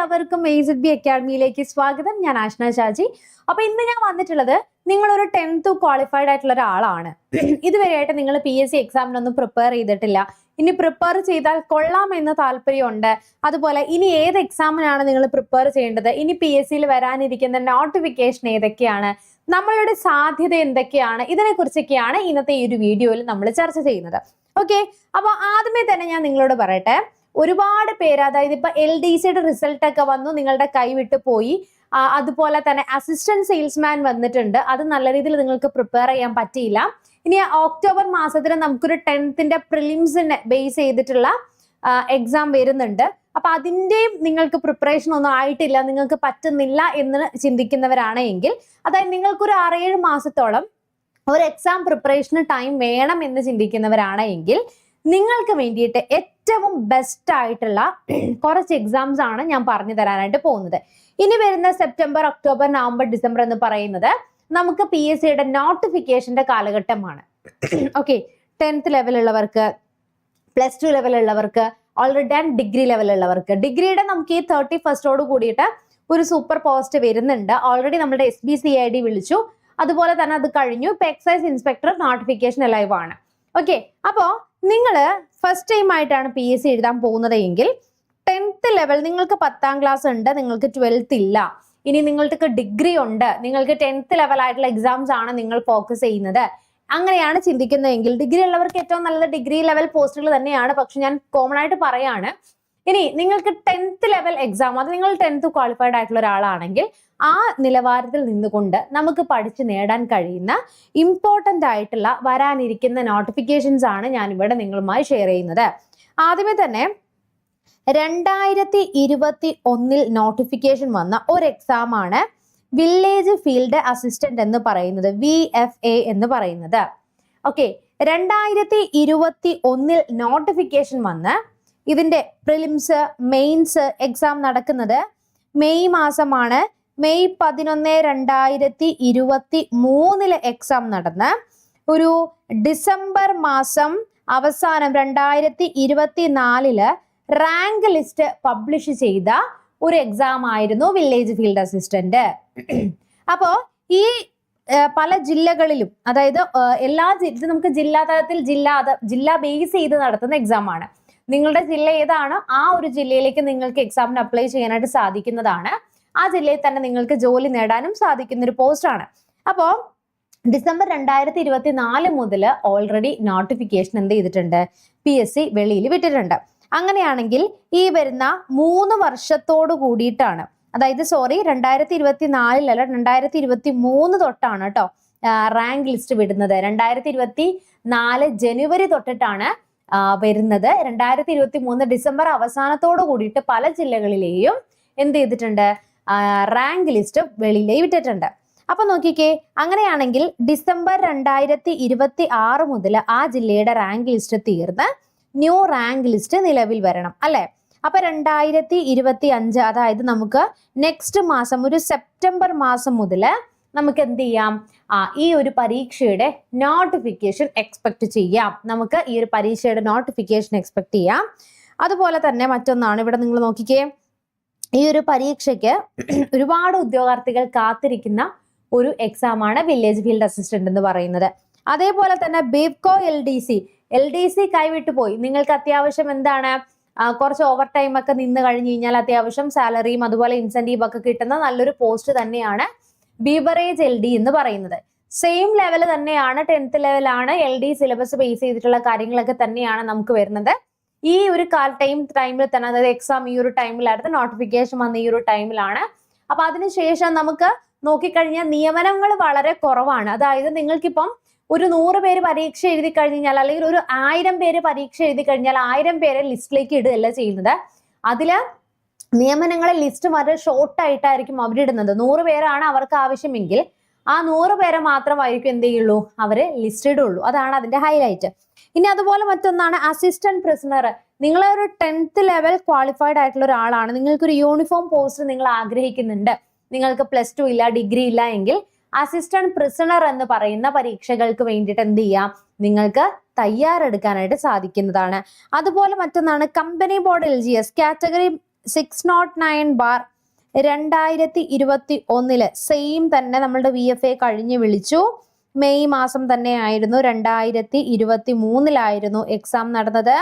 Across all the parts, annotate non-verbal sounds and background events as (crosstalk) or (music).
എല്ലാവർക്കും എയ്സഡ് ബി അക്കാഡമിയിലേക്ക് സ്വാഗതം. ഞാൻ ആഷ്ന ഷാജി. അപ്പൊ ഇന്ന് ഞാൻ വന്നിട്ടുള്ളത് നിങ്ങൾ ഒരു ടെൻത്ത് ക്വാളിഫൈഡ് ആയിട്ടുള്ള ഒരാളാണ്. ഇതുവരെയായിട്ട് നിങ്ങൾ പി എസ് സി എക്സാമിനൊന്നും പ്രിപ്പയർ ചെയ്തിട്ടില്ല. ഇനി പ്രിപ്പയർ ചെയ്താൽ കൊള്ളാം എന്ന താല്പര്യമുണ്ട്. അതുപോലെ ഇനി ഏത് എക്സാമിനാണ് നിങ്ങൾ പ്രിപ്പയർ ചെയ്യേണ്ടത്? ഇനി പി എസ് സിയിൽ വരാനിരിക്കുന്ന നോട്ടിഫിക്കേഷൻ ഏതൊക്കെയാണ്? നമ്മളുടെ സാധ്യത എന്തൊക്കെയാണ്? ഇതിനെക്കുറിച്ചൊക്കെയാണ് ഇന്നത്തെ ഈ ഒരു വീഡിയോയിൽ നമ്മൾ ചർച്ച ചെയ്യുന്നത്. ഓക്കെ അപ്പോൾ ആദ്യമേ തന്നെ ഞാൻ നിങ്ങളോട് പറയട്ടെ. ഒരുപാട് പേര് അതായത് ഇപ്പൊ എൽ ഡി സിയുടെ റിസൾട്ട് ഒക്കെ വന്നു നിങ്ങളുടെ കൈവിട്ട് പോയി. അതുപോലെ തന്നെ അസിസ്റ്റന്റ് സെയിൽസ്മാൻ വന്നിട്ടുണ്ട്. അത് നല്ല രീതിയിൽ നിങ്ങൾക്ക് പ്രിപ്പയർ ചെയ്യാൻ പറ്റിയില്ല. ഇനി ഒക്ടോബർ മാസത്തിന് നമുക്കൊരു ടെൻത്തിന്റെ പ്രിലിംസിനെ ബേസ് ചെയ്തിട്ടുള്ള എക്സാം വരുന്നുണ്ട്. അപ്പൊ അതിന്റെയും നിങ്ങൾക്ക് പ്രിപ്പറേഷൻ ഒന്നും ആയിട്ടില്ല നിങ്ങൾക്ക് പറ്റുന്നില്ല എന്ന് ചിന്തിക്കുന്നവരാണ് എങ്കിൽ അതായത് നിങ്ങൾക്കൊരു ആറേഴ് മാസത്തോളം ഒരു എക്സാം പ്രിപ്പറേഷന് ടൈം വേണം എന്ന് ചിന്തിക്കുന്നവരാണ് എങ്കിൽ നിങ്ങൾക്ക് വേണ്ടിയിട്ട് ഏറ്റവും ബെസ്റ്റ് ആയിട്ടുള്ള (clears throat) കുറച്ച് എക്സാംസ് ആണ് ഞാൻ പറഞ്ഞു തരാനായിട്ട് പോകുന്നത്. ഇനി വരുന്ന സെപ്റ്റംബർ ഒക്ടോബർ നവംബർ ഡിസംബർ എന്ന് പറയുന്നത് നമുക്ക് പി എസ് സിയുടെ നോട്ടിഫിക്കേഷന്റെ കാലഘട്ടമാണ്. ഓക്കെ ടെൻത്ത് ലെവലുള്ളവർക്ക് പ്ലസ് ടു ലെവലുള്ളവർക്ക് ഓൾറെഡി ആൻഡ് ഡിഗ്രി ലെവലുള്ളവർക്ക് ഡിഗ്രിയുടെ നമുക്ക് ഈ തേർട്ടി ഫസ്റ്റോട് കൂടിയിട്ട് ഒരു സൂപ്പർ പോസ്റ്റ് വരുന്നുണ്ട്. ഓൾറെഡി നമ്മുടെ S B C I D വിളിച്ചു. അതുപോലെ തന്നെ അത് കഴിഞ്ഞു. ഇപ്പൊ എക്സൈസ് ഇൻസ്പെക്ടർ നോട്ടിഫിക്കേഷൻ ലൈവ് ആണ്. ഓക്കെ അപ്പോ നിങ്ങൾ ഫസ്റ്റ് ടൈം ആയിട്ടാണ് പി എസ് സി എഴുതാൻ പോകുന്നത് എങ്കിൽ ടെൻത്ത് ലെവൽ നിങ്ങൾക്ക് പത്താം ക്ലാസ് ഉണ്ട് നിങ്ങൾക്ക് ട്വൽത്ത് ഇല്ല. ഇനി നിങ്ങൾക്ക് ഡിഗ്രി ഉണ്ട്. നിങ്ങൾക്ക് ടെൻത്ത് ലെവൽ ആയിട്ടുള്ള എക്സാംസ് ആണ് നിങ്ങൾ ഫോക്കസ് ചെയ്യുന്നത്. അങ്ങനെയാണ് ചിന്തിക്കുന്നതെങ്കിൽ ഡിഗ്രി ഉള്ളവർക്ക് ഏറ്റവും നല്ല ഡിഗ്രി ലെവൽ പോസ്റ്റുകൾ തന്നെയാണ്. പക്ഷെ ഞാൻ കോമൺ ആയിട്ട് പറയാണ് ഇനി നിങ്ങൾക്ക് ടെൻത്ത് ലെവൽ എക്സാം അത് നിങ്ങൾ ടെൻത്ത് ക്വാളിഫൈഡ് ആയിട്ടുള്ള ഒരാളാണെങ്കിൽ ആ നിലവാരത്തിൽ നിന്നുകൊണ്ട് നമുക്ക് പഠിച്ച് നേടാൻ കഴിയുന്ന ഇമ്പോർട്ടന്റ് ആയിട്ടുള്ള വരാനിരിക്കുന്ന നോട്ടിഫിക്കേഷൻസ് ആണ് ഞാൻ ഇവിടെ നിങ്ങളുമായി ഷെയർ ചെയ്യുന്നത്. ആദ്യമേ തന്നെ രണ്ടായിരത്തി ഇരുപത്തി ഒന്നിൽ നോട്ടിഫിക്കേഷൻ വന്ന ഒരു എക്സാം ആണ് വില്ലേജ് ഫീൽഡ് അസിസ്റ്റന്റ് എന്ന് പറയുന്നത് വി എഫ് എ എന്ന് പറയുന്നത്. ഓക്കെ രണ്ടായിരത്തി ഇരുപത്തി ഒന്നിൽ നോട്ടിഫിക്കേഷൻ വന്ന് ഇതിന്റെ പ്രിലിംസ് മെയിൻസ് എക്സാം നടക്കുന്നത് മെയ് മാസമാണ്. മെയ് പതിനൊന്ന് രണ്ടായിരത്തി ഇരുപത്തി മൂന്നിൽ എക്സാം നടന്ന് ഒരു ഡിസംബർ മാസം അവസാനം രണ്ടായിരത്തി ഇരുപത്തി നാലിൽ റാങ്ക് ലിസ്റ്റ് പബ്ലിഷ് ചെയ്ത ഒരു എക്സാം ആയിരുന്നു വില്ലേജ് ഫീൽഡ് അസിസ്റ്റന്റ് അപ്പോ ഈ പല ജില്ലകളിലും അതായത് എല്ലാ ഇത് നമുക്ക് ജില്ലാ തലത്തിൽ ജില്ലാ ജില്ലാ ബേസ് ചെയ്ത് നടത്തുന്ന എക്സാം ആണ്. നിങ്ങളുടെ ജില്ല ഏതാണോ? ആ ഒരു ജില്ലയിലേക്ക് നിങ്ങൾക്ക് എക്സാമിന് അപ്ലൈ ചെയ്യാനായിട്ട് സാധിക്കുന്നതാണ്. ആ ജില്ലയിൽ തന്നെ നിങ്ങൾക്ക് ജോലി നേടാനും സാധിക്കുന്ന ഒരു പോസ്റ്റ് ആണ്. അപ്പോൾ ഡിസംബർ രണ്ടായിരത്തി ഇരുപത്തി നാല് മുതൽ ഓൾറെഡി നോട്ടിഫിക്കേഷൻ എന്ത് ചെയ്തിട്ടുണ്ട്? പി എസ് സി വെളിയിൽ വിട്ടിട്ടുണ്ട്. അങ്ങനെയാണെങ്കിൽ ഈ വരുന്ന മൂന്ന് വർഷത്തോട് കൂടിയിട്ടാണ്. അതായത് സോറി രണ്ടായിരത്തി ഇരുപത്തി നാലിലല്ല രണ്ടായിരത്തി ഇരുപത്തി മൂന്ന് തൊട്ടാണ് കേട്ടോ റാങ്ക് ലിസ്റ്റ് വിടുന്നത്. രണ്ടായിരത്തി ഇരുപത്തി നാല് ജനുവരി തൊട്ടിട്ടാണ് വരുന്നത്. രണ്ടായിരത്തി ഇരുപത്തി മൂന്ന് ഡിസംബർ അവസാനത്തോട് കൂടിയിട്ട് പല ജില്ലകളിലെയും എന്ത് ചെയ്തിട്ടുണ്ട്? റാങ്ക് ലിസ്റ്റ് വെളിയിലേക്ക് വിട്ടിട്ടുണ്ട്. അപ്പൊ നോക്കിക്കേ അങ്ങനെയാണെങ്കിൽ ഡിസംബർ രണ്ടായിരത്തി ഇരുപത്തി ആറ് മുതൽ ആ ജില്ലയുടെ റാങ്ക് ലിസ്റ്റ് തീർന്ന് ന്യൂ റാങ്ക് ലിസ്റ്റ് നിലവിൽ വരണം അല്ലെ? അപ്പൊ രണ്ടായിരത്തി ഇരുപത്തി അഞ്ച് അതായത് നമുക്ക് നെക്സ്റ്റ് മാസം ഒരു സെപ്റ്റംബർ മാസം മുതൽ നമുക്ക് എന്ത് ചെയ്യാം? ആ ഈ ഒരു പരീക്ഷയുടെ നോട്ടിഫിക്കേഷൻ എക്സ്പെക്ട് ചെയ്യാം. നമുക്ക് ഈ ഒരു പരീക്ഷയുടെ നോട്ടിഫിക്കേഷൻ എക്സ്പെക്ട് ചെയ്യാം. അതുപോലെ തന്നെ മറ്റൊന്നാണ് ഇവിടെ നിങ്ങൾ നോക്കിക്കേ. ഈ ഒരു പരീക്ഷയ്ക്ക് (clears throat) ഒരുപാട് ഉദ്യോഗാർത്ഥികൾ കാത്തിരിക്കുന്ന ഒരു എക്സാമാണ് വില്ലേജ് ഫീൽഡ് അസിസ്റ്റന്റ് എന്ന് പറയുന്നത്. അതേപോലെ തന്നെ Bevco L D C L D C കൈവിട്ടു പോയി. നിങ്ങൾക്ക് അത്യാവശ്യം എന്താണ്? കുറച്ച് ഓവർ ടൈം ഒക്കെ നിന്ന് കഴിഞ്ഞു കഴിഞ്ഞാൽ അത്യാവശ്യം സാലറിയും അതുപോലെ ഇൻസെന്റീവ് ഒക്കെ കിട്ടുന്ന നല്ലൊരു പോസ്റ്റ് തന്നെയാണ് ബീവറേജ് എൽ ഡി എന്ന് പറയുന്നത്. സെയിം ലെവൽ തന്നെയാണ് ടെൻത്ത് ലെവലാണ് എൽ ഡി സിലബസ് ബേസ് ചെയ്തിട്ടുള്ള കാര്യങ്ങളൊക്കെ തന്നെയാണ് നമുക്ക് വരുന്നത്. ഈ ഒരു ടൈം ടൈമിൽ തന്നെ അതായത് എക്സാം ഈ ഒരു ടൈമിലായിരുന്നു നോട്ടിഫിക്കേഷൻ വന്ന ഈ ഒരു ടൈമിലാണ് അപ്പൊ അതിനുശേഷം നമുക്ക് നോക്കിക്കഴിഞ്ഞാൽ നിയമനങ്ങൾ വളരെ കുറവാണ്. അതായത് നിങ്ങൾക്കിപ്പം ഒരു നൂറ് പേര് പരീക്ഷ എഴുതി കഴിഞ്ഞാൽ അല്ലെങ്കിൽ ഒരു ആയിരം പേര് പരീക്ഷ എഴുതി കഴിഞ്ഞാൽ ആയിരം പേരെ ലിസ്റ്റിലേക്ക് ഇടുകയല്ല ചെയ്യുന്നത്. അതിൽ നിയമനങ്ങളെ ലിസ്റ്റ് വളരെ ഷോർട്ട് ആയിട്ടായിരിക്കും അവരിടുന്നത്. നൂറ് പേരാണ് അവർക്ക് ആവശ്യമെങ്കിൽ ആ നൂറ് പേരെ മാത്രമായിരിക്കും എന്ത് ചെയ്യുള്ളൂ? അവർ ലിസ്റ്റ് ഇടുള്ളൂ. അതാണ് അതിന്റെ ഹൈലൈറ്റ് ഇനി അതുപോലെ മറ്റൊന്നാണ് അസിസ്റ്റന്റ് പ്രിസണർ നിങ്ങളെ ഒരു ടെൻത്ത് ലെവൽ ക്വാളിഫൈഡ് ആയിട്ടുള്ള ഒരാളാണ്. നിങ്ങൾക്ക് ഒരു യൂണിഫോം പോസ്റ്റ് നിങ്ങൾ ആഗ്രഹിക്കുന്നുണ്ട്. നിങ്ങൾക്ക് പ്ലസ് ടു ഇല്ല ഡിഗ്രി ഇല്ല എങ്കിൽ അസിസ്റ്റന്റ് പ്രിസണർ എന്ന് പറയുന്ന പരീക്ഷകൾക്ക് വേണ്ടിയിട്ട് എന്ത് ചെയ്യാം? നിങ്ങൾക്ക് തയ്യാറെടുക്കാനായിട്ട് സാധിക്കുന്നതാണ്. അതുപോലെ മറ്റൊന്നാണ് company board L G S category six nought nine bar രണ്ടായിരത്തി ഇരുപത്തി ഒന്നിൽ സെയിം തന്നെ നമ്മളുടെ വി എഫ് എ കഴിഞ്ഞ് വിളിച്ചു. മെയ് മാസം തന്നെ ആയിരുന്നു രണ്ടായിരത്തി ഇരുപത്തി മൂന്നിലായിരുന്നു എക്സാം നടന്നത്.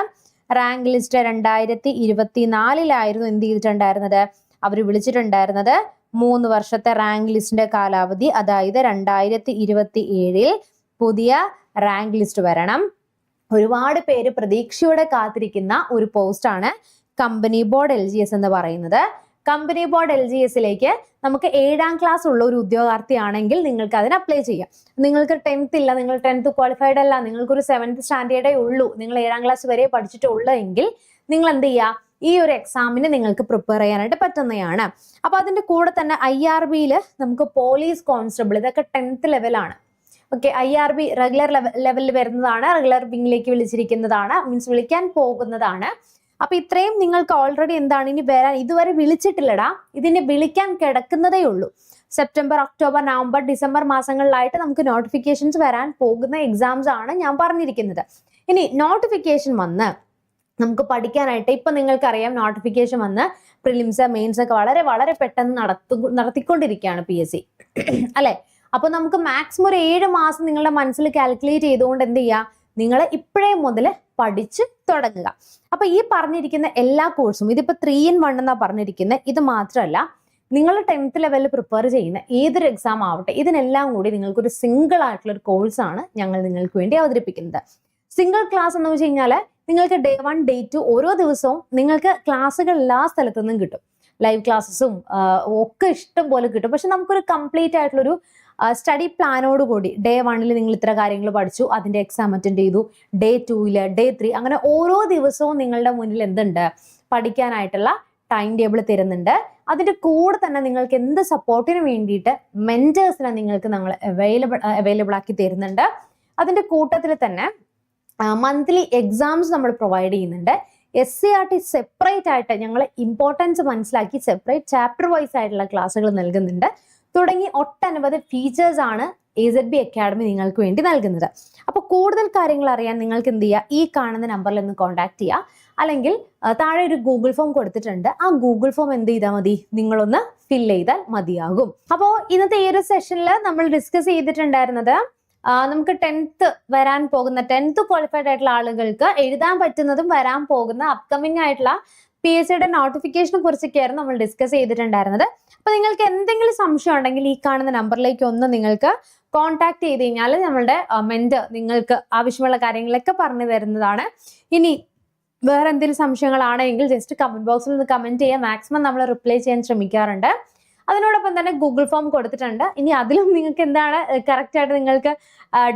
റാങ്ക് ലിസ്റ്റ് രണ്ടായിരത്തി ഇരുപത്തി നാലിലായിരുന്നു എന്ത് ചെയ്തിട്ടുണ്ടായിരുന്നത്? അവർ വിളിച്ചിട്ടുണ്ടായിരുന്നത് മൂന്ന് വർഷത്തെ റാങ്ക് ലിസ്റ്റിന്റെ കാലാവധി അതായത് രണ്ടായിരത്തി ഇരുപത്തി ഏഴിൽ പുതിയ റാങ്ക് ലിസ്റ്റ് വരണം. ഒരുപാട് പേര് പ്രതീക്ഷയോടെ കാത്തിരിക്കുന്ന ഒരു പോസ്റ്റാണ് company board L G S എന്ന് പറയുന്നത്. കമ്പനി ബോർഡ് എൽ ജി എസിലേക്ക് നമുക്ക് ഏഴാം ക്ലാസ് ഉള്ള ഒരു ഉദ്യോഗാർത്ഥിയാണെങ്കിൽ നിങ്ങൾക്ക് അതിന് അപ്ലൈ ചെയ്യാം. നിങ്ങൾക്ക് ടെൻത്ത് ഇല്ല നിങ്ങൾ ടെൻത്ത് ക്വാളിഫൈഡ് അല്ല നിങ്ങൾക്ക് ഒരു സെവൻത്ത് സ്റ്റാൻഡേർഡേ ഉള്ളൂ നിങ്ങൾ ഏഴാം ക്ലാസ് വരെ പഠിച്ചിട്ടുള്ളൂ എങ്കിൽ നിങ്ങൾ എന്ത് ചെയ്യുക ഈ ഒരു എക്സാമിന് നിങ്ങൾക്ക് പ്രിപ്പയർ ചെയ്യാനായിട്ട് പറ്റുന്നതാണ്. അപ്പൊ അതിന്റെ കൂടെ തന്നെ ഐ ആർ ബിയിൽ നമുക്ക് പോലീസ് കോൺസ്റ്റബിൾ ഇതൊക്കെ ടെൻത്ത് ലെവലാണ് okay I R B regular ലെവലിൽ വരുന്നതാണ് റെഗുലർ വിങ്ങിലേക്ക് വിളിച്ചിരിക്കുന്നതാണ് മീൻസ് വിളിക്കാൻ പോകുന്നതാണ്. അപ്പൊ ഇത്രയും നിങ്ങൾക്ക് ഓൾറെഡി എന്താണ്? ഇനി വരാൻ ഇതുവരെ വിളിച്ചിട്ടില്ലടാ. ഇതിനെ വിളിക്കാൻ കിടക്കുന്നതേ ഉള്ളൂ. സെപ്റ്റംബർ ഒക്ടോബർ നവംബർ ഡിസംബർ മാസങ്ങളിലായിട്ട് നമുക്ക് നോട്ടിഫിക്കേഷൻസ് വരാൻ പോകുന്ന എക്സാംസ് ആണ് ഞാൻ പറഞ്ഞിരിക്കുന്നത്. ഇനി നോട്ടിഫിക്കേഷൻ വന്ന് നമുക്ക് പഠിക്കാനായിട്ട് ഇപ്പൊ നിങ്ങൾക്കറിയാം നോട്ടിഫിക്കേഷൻ വന്ന് പ്രിലിംസ് മെയിൻസ് ഒക്കെ വളരെ വളരെ പെട്ടെന്ന് നടത്തു നടത്തിക്കൊണ്ടിരിക്കുകയാണ് പി എസ് സി അല്ലെ? അപ്പൊ നമുക്ക് മാക്സിമം ഒരു ഏഴ് മാസം നിങ്ങളുടെ മനസ്സിൽ കാൽക്കുലേറ്റ് ചെയ്തുകൊണ്ട് എന്ത് ചെയ്യുക? നിങ്ങൾ ഇപ്പോഴേ മുതൽ പഠിച്ച് തുടങ്ങുക. അപ്പൊ ഈ പറഞ്ഞിരിക്കുന്ന എല്ലാ കോഴ്സും ഇതിപ്പോ ത്രീ ഇൻ വൺ എന്നാ പറഞ്ഞിരിക്കുന്നത് ഇത് മാത്രമല്ല നിങ്ങൾ ടെൻത്ത് ലെവലിൽ പ്രിപ്പയർ ചെയ്യുന്ന ഏതൊരു എക്സാം ആവട്ടെ ഇതിനെല്ലാം കൂടി നിങ്ങൾക്ക് ഒരു സിംഗിൾ ആയിട്ടുള്ള ഒരു കോഴ്സാണ് ഞങ്ങൾ നിങ്ങൾക്ക് വേണ്ടി അവതരിപ്പിക്കുന്നത്. സിംഗിൾ ക്ലാസ് എന്ന് വെച്ച് കഴിഞ്ഞാൽ നിങ്ങൾക്ക് ഡേ വൺ ഡേ ടു ഓരോ ദിവസവും നിങ്ങൾക്ക് ക്ലാസ്സുകൾ എല്ലാ സ്ഥലത്തു നിന്നും കിട്ടും ലൈവ് ക്ലാസ്സസും ഒക്കെ ഇഷ്ടം പോലെ കിട്ടും. പക്ഷെ നമുക്കൊരു കംപ്ലീറ്റ് ആയിട്ടുള്ളൊരു സ്റ്റഡി പ്ലാനോട് കൂടി ഡേ വണ്ണിൽ നിങ്ങൾ ഇത്ര കാര്യങ്ങൾ പഠിച്ചു അതിന്റെ എക്സാം അറ്റൻഡ് ചെയ്തു ഡേ ടൂയിൽ ഡേ ത്രീ അങ്ങനെ ഓരോ ദിവസവും നിങ്ങളുടെ മുന്നിൽ എന്തുണ്ട്? പഠിക്കാനായിട്ടുള്ള ടൈം ടേബിൾ തരുന്നുണ്ട്. അതിന്റെ കൂടെ തന്നെ നിങ്ങൾക്ക് എന്ത് സപ്പോർട്ടിന് വേണ്ടിയിട്ട് മെന്റേഴ്സിനെ നിങ്ങൾക്ക് നമ്മൾ അവൈലബിൾ അവൈലബിൾ ആക്കി തരുന്നുണ്ട്. അതിന്റെ കൂട്ടത്തിൽ തന്നെ മന്ത്ലി എക്സാംസ് നമ്മൾ പ്രൊവൈഡ് ചെയ്യുന്നുണ്ട്. S C R T separate ആയിട്ട് ഞങ്ങൾ ഇമ്പോർട്ടൻസ് മനസ്സിലാക്കി സെപ്പറേറ്റ് ചാപ്റ്റർ വൈസ് ആയിട്ടുള്ള ക്ലാസ്സുകൾ നൽകുന്നുണ്ട്. തുടങ്ങി ഒട്ടനവധി ഫീച്ചേഴ്സ് ആണ് എ സെഡ് ബി അക്കാഡമി നിങ്ങൾക്ക് വേണ്ടി നൽകുന്നത്. അപ്പോൾ കൂടുതൽ കാര്യങ്ങൾ അറിയാൻ നിങ്ങൾക്ക് എന്ത് ചെയ്യുക ഈ കാണുന്ന നമ്പറിൽ ഒന്ന് കോൺടാക്ട് ചെയ്യുക അല്ലെങ്കിൽ താഴെ ഒരു ഗൂഗിൾ ഫോം കൊടുത്തിട്ടുണ്ട്. ആ ഗൂഗിൾ ഫോം എന്ത് ചെയ്താൽ മതി? നിങ്ങളൊന്ന് ഫിൽ ചെയ്താൽ മതിയാകും. അപ്പോൾ ഇന്നത്തെ ഈ ഒരു സെഷനിൽ നമ്മൾ ഡിസ്കസ് ചെയ്തിട്ടുണ്ടായിരുന്നത് നമുക്ക് ടെൻത്ത് വരാൻ പോകുന്ന ടെൻത്ത് ക്വാളിഫൈഡ് ആയിട്ടുള്ള ആളുകൾക്ക് എഴുതാൻ പറ്റുന്നതും വരാൻ പോകുന്ന അപ്കമിങ് ആയിട്ടുള്ള പി എസ് സിയുടെ നോട്ടിഫിക്കേഷനെ കുറിച്ചൊക്കെയായിരുന്നു നമ്മൾ ഡിസ്കസ് ചെയ്തിട്ടുണ്ടായിരുന്നത്. അപ്പൊ നിങ്ങൾക്ക് എന്തെങ്കിലും സംശയം ഉണ്ടെങ്കിൽ ഈ കാണുന്ന നമ്പറിലേക്ക് ഒന്ന് നിങ്ങൾക്ക് കോൺടാക്ട് ചെയ്ത് കഴിഞ്ഞാൽ നമ്മളുടെ മെന്റ് നിങ്ങൾക്ക് ആവശ്യമുള്ള കാര്യങ്ങളൊക്കെ പറഞ്ഞു തരുന്നതാണ്. ഇനി വേറെ എന്തെങ്കിലും സംശയങ്ങളാണെങ്കിൽ ജസ്റ്റ് കമന്റ് ബോക്സിൽ നിന്ന് കമന്റ് ചെയ്യാൻ മാക്സിമം നമ്മൾ റിപ്ലൈ ചെയ്യാൻ ശ്രമിക്കാറുണ്ട്. അതിനോടൊപ്പം തന്നെ ഗൂഗിൾ ഫോം കൊടുത്തിട്ടുണ്ട്. ഇനി അതിലും നിങ്ങൾക്ക് എന്താണ് കറക്റ്റ് ആയിട്ട് നിങ്ങൾക്ക്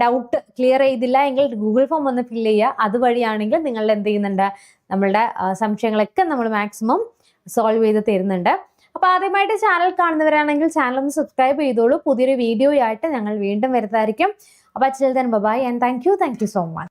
ഡൗട്ട് ക്ലിയർ ചെയ്തില്ല എങ്കിൽ ഗൂഗിൾ ഫോം ഒന്ന് ഫില്ല് ചെയ്യുക. അതുവഴിയാണെങ്കിൽ നിങ്ങൾ എന്ത് ചെയ്യുന്നുണ്ട് നമ്മളുടെ സംശയങ്ങളൊക്കെ നമ്മൾ മാക്സിമം സോൾവ് ചെയ്ത് തരുന്നുണ്ട്. അപ്പൊ ആദ്യമായിട്ട് ചാനൽ കാണുന്നവരാണെങ്കിൽ ചാനൽ ഒന്ന് സബ്സ്ക്രൈബ് ചെയ്തോളൂ. പുതിയൊരു വീഡിയോ ആയിട്ട് ഞങ്ങൾ വീണ്ടും വരുന്നതായിരിക്കും. അപ്പൊ അച്ഛൻ bye bye and thank you thank you so much